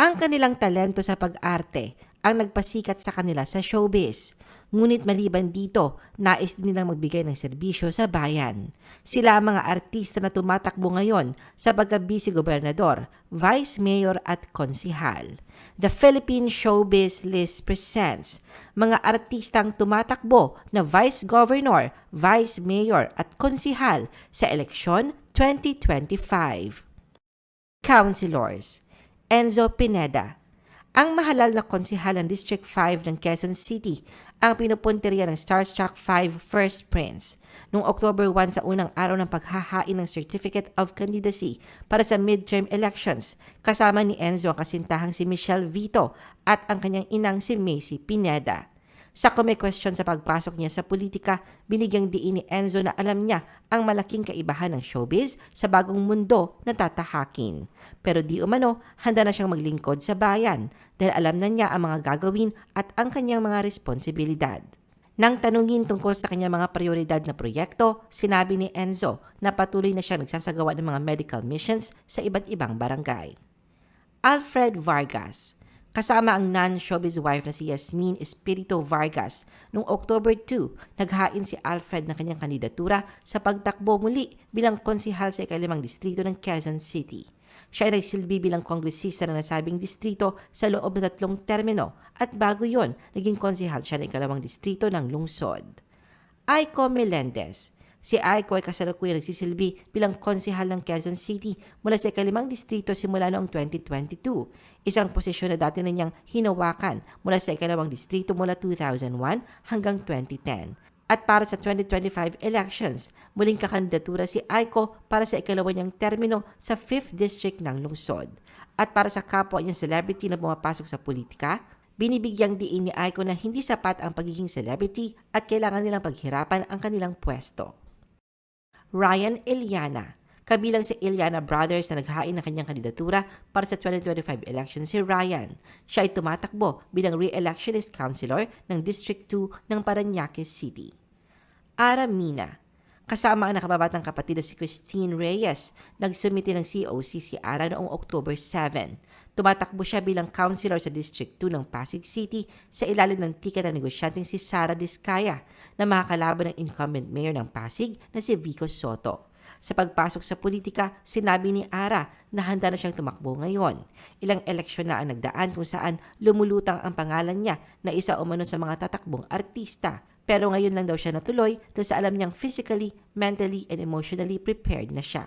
Ang kanilang talento sa pag-arte ang nagpasikat sa kanila sa showbiz. Ngunit maliban dito, nais din nilang magbigay ng serbisyo sa bayan. Sila ang mga artista na tumatakbo ngayon sa pagka-busy gobernador, vice mayor at konsihal. The Philippine Showbiz List presents mga artistang tumatakbo na vice governor, vice mayor at konsihal sa eleksyon 2025. Councilors Enzo Pineda ang mahalal na konsihal ng District 5 ng Quezon City ang pinupunteriya ng Starstruck 5 First Prince noong October 1 sa unang araw ng paghahain ng Certificate of Candidacy para sa midterm elections kasama ni Enzo ang kasintahang si Michelle Vito at ang kanyang inang si Macy Pineda. Sa question sa pagpasok niya sa politika, binigyang diin ni Enzo na alam niya ang malaking kaibahan ng showbiz sa bagong mundo na tatahakin. Pero di umano, handa na siyang maglingkod sa bayan dahil alam na niya ang mga gagawin at ang kanyang mga responsibilidad. Nang tanungin tungkol sa kanyang mga prioridad na proyekto, sinabi ni Enzo na patuloy na siya nagsasagawa ng mga medical missions sa iba't ibang barangay. Alfred Vargas Kasama ang non-showbiz wife na si Yasmin Espirito Vargas, noong October 2, naghain si Alfred ng kanyang kandidatura sa pagtakbo muli bilang konsihal sa ikalimang distrito ng Quezon City. Siya ay nagsilbi bilang kongresista ng nasabing distrito sa loob ng tatlong termino at bago yon, naging konsihal siya ng ikalawang distrito ng lungsod. Aiko Melendez Si Aiko ay kasalukuyang nagsisilbi bilang konsihal ng Quezon City mula sa ikalimang distrito simula noong 2022, isang posisyon na dati na niyang hinawakan mula sa ikalawang distrito mula 2001 hanggang 2010. At para sa 2025 elections, muling kakandidatura si Aiko para sa ikalawa niyang termino sa 5th District ng lungsod. At para sa kapwa niyang celebrity na pumapasok sa politika, binibigyang diin ni Aiko na hindi sapat ang pagiging celebrity at kailangan nilang paghirapan ang kanilang pwesto. Ryan Eliana. Kabilang si Eliana Brothers na naghain ng kanyang kandidatura para sa 2025 election si Ryan. Siya ay tumatakbo bilang re-electionist councilor ng District 2 ng Paranaque City. Aramina. Kasama ang nakababatang kapatid na si Christine Reyes, nagsumiti ng COC si Ara noong October 7. Tumatakbo siya bilang councilor sa District 2 ng Pasig City sa ilalim ng tiket ng negosyanteng si Sara Diskaya na makakalaban ng incumbent mayor ng Pasig na si Vico Soto. Sa pagpasok sa politika, sinabi ni Ara na handa na siyang tumakbo ngayon. Ilang eleksyon na ang nagdaan kung saan lumulutang ang pangalan niya na isa umano sa mga tatakbong artista. Pero ngayon lang daw siya natuloy dahil sa alam niyang physically, mentally, and emotionally prepared na siya.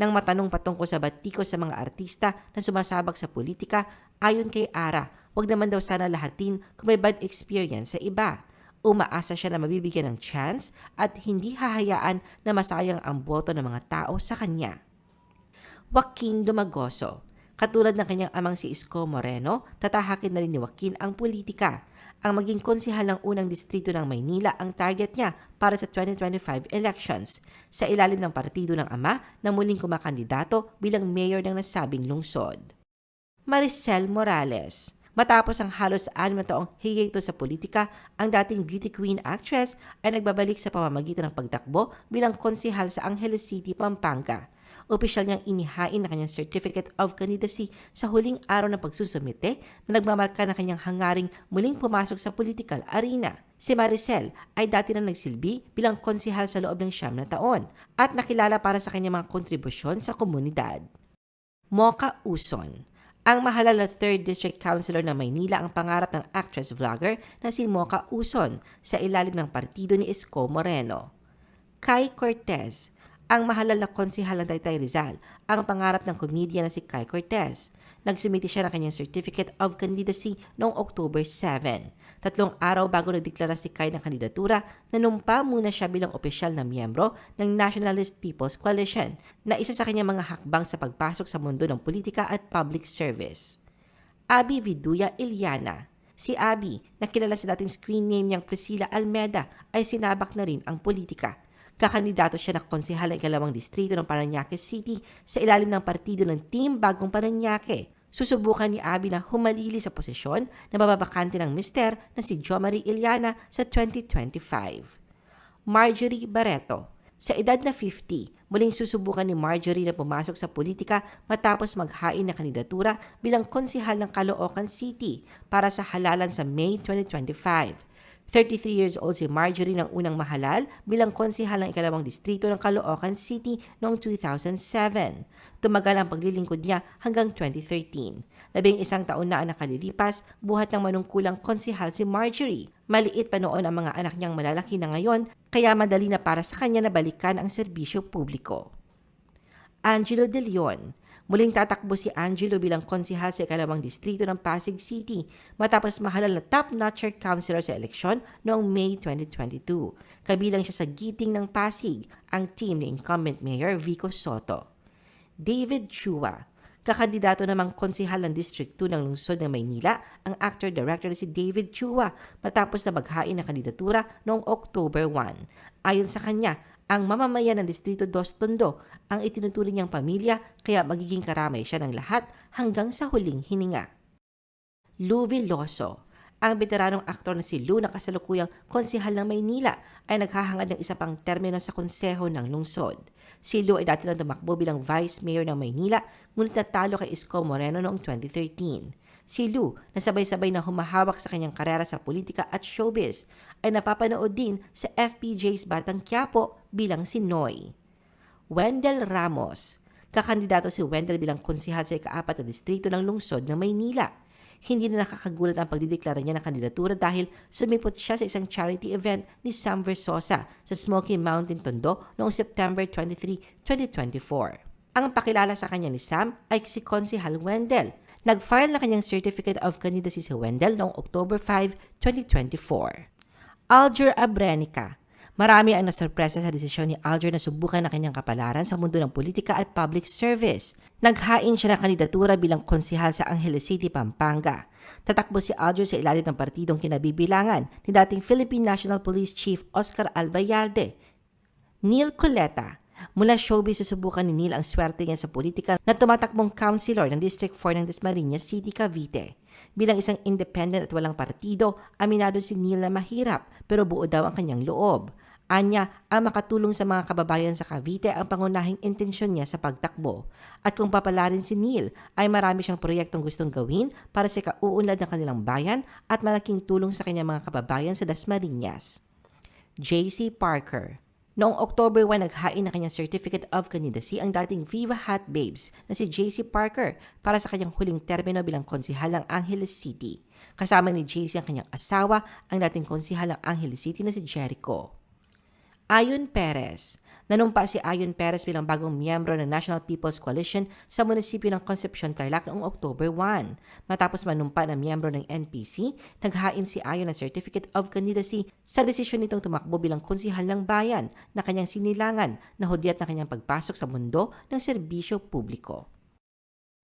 Nang matanong patungkol sa batiko sa mga artista na sumasabak sa politika, ayon kay Ara, wag naman daw sana lahatin kung may bad experience sa iba. Umaasa siya na mabibigyan ng chance at hindi hahayaan na masayang ang boto ng mga tao sa kanya. Joaquin Dumagoso Katulad ng kanyang amang si Isko Moreno, tatahakin na rin ni Joaquin ang politika. Ang maging konsihal ng unang distrito ng Maynila ang target niya para sa 2025 elections sa ilalim ng partido ng ama na muling kumakandidato bilang mayor ng nasabing lungsod. Maricel Morales Matapos ang halos anim na taong hiyato sa politika, ang dating beauty queen actress ay nagbabalik sa pamamagitan ng pagtakbo bilang konsihal sa Angeles City, Pampanga. Opisyal niyang inihain na kanyang Certificate of Candidacy sa huling araw ng pagsusumite na nagmamarka na kanyang hangaring muling pumasok sa political arena. Si Maricel ay dati na nagsilbi bilang konsihal sa loob ng siyam na taon at nakilala para sa kanyang mga kontribusyon sa komunidad. Mocha Uson ang mahalal na 3rd District Councilor ng Maynila ang pangarap ng actress-vlogger na si Mocha Uson sa ilalim ng partido ni Isko Moreno. Kai Cortez, ang mahalal na konsihal ng Taytay Rizal, ang pangarap ng komedya na si Kai Cortez. Nagsumiti siya ng kanyang Certificate of Candidacy noong October 7. Tatlong araw bago nagdeklara si Kai ng kandidatura, nanumpa muna siya bilang opisyal na miyembro ng Nationalist People's Coalition na isa sa kanyang mga hakbang sa pagpasok sa mundo ng politika at public service. Abby Viduya Iliana Si Abby, na kilala sa dating screen name niyang Priscilla Almeda, ay sinabak na rin ang politika. Kakandidato siya na konsehal ng ikalawang distrito ng Paranaque City sa ilalim ng partido ng Team Bagong Paranaque. Susubukan ni Abby na humalili sa posisyon na mababakante ng mister na si Jo Marie Iliana sa 2025. Marjorie Barreto Sa edad na 50, muling susubukan ni Marjorie na pumasok sa politika matapos maghain na kandidatura bilang konsihal ng Caloocan City para sa halalan sa May 2025. 33 years old si Marjorie nang unang mahalal bilang konsihal ng ikalawang distrito ng Caloocan City noong 2007. Tumagal ang paglilingkod niya hanggang 2013. Labing isang taon na ang nakalilipas, buhat ng manungkulang konsihal si Marjorie. Maliit pa noon ang mga anak niyang malalaki na ngayon, kaya madali na para sa kanya na balikan ang serbisyo publiko. Angelo De Leon Muling tatakbo si Angelo bilang konsihal sa ikalawang distrito ng Pasig City matapos mahalal na top-notcher councilor sa eleksyon noong May 2022. Kabilang siya sa giting ng Pasig, ang team ni incumbent Mayor Vico Soto. David Chua Kakandidato namang konsihal ng District 2 ng lungsod ng Maynila ang actor-director si David Chua matapos na maghain ng kandidatura noong October 1. Ayon sa kanya, ang mamamayan ng Distrito 2 Tondo ang itinuturing niyang pamilya kaya magiging karamay siya ng lahat hanggang sa huling hininga. Lou Villoso ang veteranong aktor na si Lou na kasalukuyang konsihal ng Maynila ay naghahangad ng isa pang termino sa konseho ng lungsod. Si Lou ay dati lang tumakbo bilang Vice Mayor ng Maynila ngunit natalo kay Isko Moreno noong 2013. Si Lou, na sabay-sabay na humahawak sa kanyang karera sa politika at showbiz, ay napapanood din sa FPJ's Batang Quiapo bilang si Noy. Wendell Ramos Kakandidato si Wendell bilang konsihal sa ikaapat na distrito ng lungsod ng Maynila hindi na nakakagulat ang pagdideklara niya ng kandidatura dahil sumipot siya sa isang charity event ni Sam Versosa sa Smoky Mountain Tondo noong September 23, 2024. Ang pakilala sa kanya ni Sam ay si Konsihal Wendell. Nag-file na kanyang Certificate of Candidacy si Wendell noong October 5, 2024. Alger Abrenica Marami ang nasurpresa sa desisyon ni Alger na subukan na kanyang kapalaran sa mundo ng politika at public service. Naghain siya ng kandidatura bilang konsihal sa Angeles City, Pampanga. Tatakbo si Alger sa ilalim ng partidong kinabibilangan ni dating Philippine National Police Chief Oscar Albayalde. Neil Coleta Mula showbiz, susubukan ni Neil ang swerte niya sa politika na tumatakbong councilor ng District 4 ng Dasmariñas City, Cavite. Bilang isang independent at walang partido, aminado si Neil na mahirap pero buo daw ang kanyang loob. Anya, ang makatulong sa mga kababayan sa Cavite ang pangunahing intensyon niya sa pagtakbo. At kung papalarin si Neil, ay marami siyang proyektong gustong gawin para sa kauunlad ng kanilang bayan at malaking tulong sa kanyang mga kababayan sa Dasmariñas. JC Parker Noong October 1, naghain na kanyang Certificate of Candidacy ang dating Viva Hot Babes na si JC Parker para sa kanyang huling termino bilang konsihal ng Angeles City. Kasama ni JC ang kanyang asawa, ang dating konsihal ng Angeles City na si Jericho. Ayon Perez. Nanumpa si Ayon Perez bilang bagong miyembro ng National People's Coalition sa munisipyo ng Concepcion, Tarlac noong October 1. Matapos manumpa na miyembro ng NPC, naghain si Ayon ng Certificate of Candidacy sa desisyon nitong tumakbo bilang konsihal ng bayan na kanyang sinilangan na hudyat na kanyang pagpasok sa mundo ng serbisyo publiko.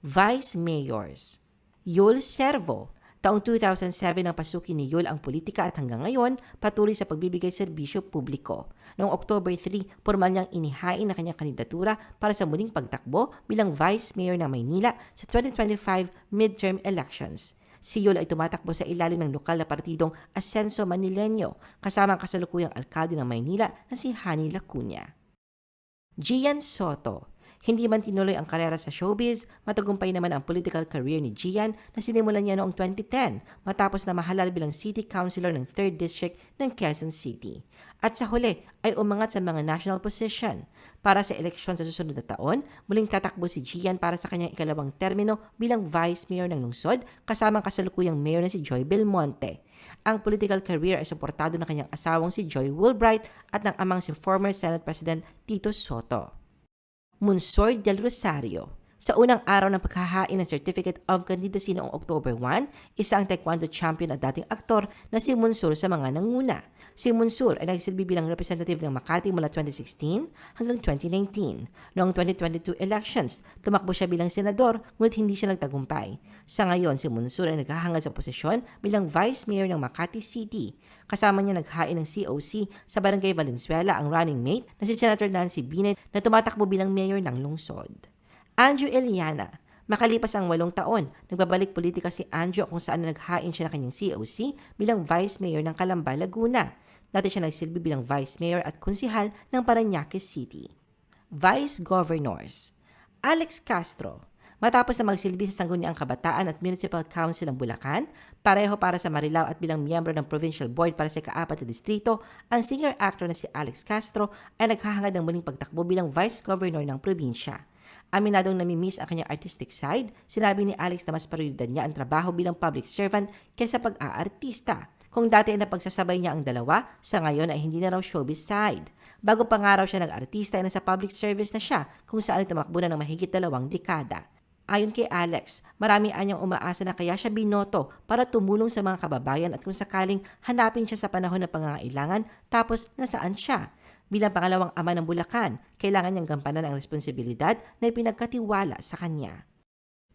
Vice Mayors Yul Servo Taong 2007 nang pasukin ni Yul ang politika at hanggang ngayon patuloy sa pagbibigay serbisyo publiko. Noong October 3, formal niyang inihain na kanyang kandidatura para sa muling pagtakbo bilang Vice Mayor ng Maynila sa 2025 midterm elections. Si Yul ay tumatakbo sa ilalim ng lokal na partidong Asenso Manileño kasama ang kasalukuyang alkalde ng Maynila na si Hani Lacuna. Gian Soto hindi man tinuloy ang karera sa showbiz, matagumpay naman ang political career ni Gian na sinimulan niya noong 2010 matapos na mahalal bilang city councilor ng 3rd District ng Quezon City. At sa huli ay umangat sa mga national position. Para sa eleksyon sa susunod na taon, muling tatakbo si Gian para sa kanyang ikalawang termino bilang Vice Mayor ng lungsod kasama ang kasalukuyang mayor na si Joy Belmonte. Ang political career ay suportado ng kanyang asawang si Joy Woolbright at ng amang si former Senate President Tito Soto. Munsor del Rosario. Sa unang araw ng paghahain ng Certificate of Candidacy noong October 1, isa ang taekwondo champion at dating aktor na si Munsur sa mga nanguna. Si Munsur ay nagsilbi bilang representative ng Makati mula 2016 hanggang 2019. Noong 2022 elections, tumakbo siya bilang senador ngunit hindi siya nagtagumpay. Sa ngayon, si Munsur ay naghahangad sa posisyon bilang Vice Mayor ng Makati City. Kasama niya naghain ng COC sa Barangay Valenzuela ang running mate na si Senator Nancy Binet na tumatakbo bilang mayor ng lungsod. Andrew Eliana, Makalipas ang walong taon, nagbabalik politika si Andrew kung saan naghain siya ng kanyang COC bilang Vice Mayor ng Calamba, Laguna. Dati siya nagsilbi bilang Vice Mayor at Konsihal ng Parañaque City. Vice Governors Alex Castro Matapos na magsilbi sa Sangguniang Kabataan at Municipal Council ng Bulacan, pareho para sa Marilao at bilang miyembro ng Provincial Board para sa ikaapat na distrito, ang singer actor na si Alex Castro ay naghahangad ng muling pagtakbo bilang Vice Governor ng probinsya. Aminadong namimiss ang kanyang artistic side, sinabi ni Alex na mas prioridad niya ang trabaho bilang public servant kaysa pag-aartista. Kung dati ay napagsasabay niya ang dalawa, sa ngayon ay hindi na raw showbiz side. Bago pa nga raw siya nag-artista ay nasa public service na siya kung saan tumakbo na ng mahigit dalawang dekada. Ayon kay Alex, marami anyang umaasa na kaya siya binoto para tumulong sa mga kababayan at kung sakaling hanapin siya sa panahon ng pangangailangan tapos nasaan siya. Bilang pangalawang ama ng Bulacan, kailangan niyang gampanan ang responsibilidad na ipinagkatiwala sa kanya.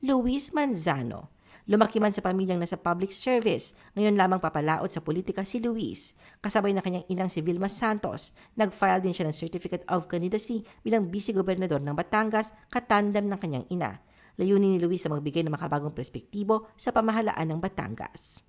Luis Manzano Lumaki man sa pamilyang nasa public service, ngayon lamang papalaot sa politika si Luis. Kasabay na kanyang inang si Vilma Santos, nag-file din siya ng Certificate of Candidacy bilang vice-gobernador ng Batangas, katandem ng kanyang ina. Layunin ni Luis na magbigay ng makabagong perspektibo sa pamahalaan ng Batangas.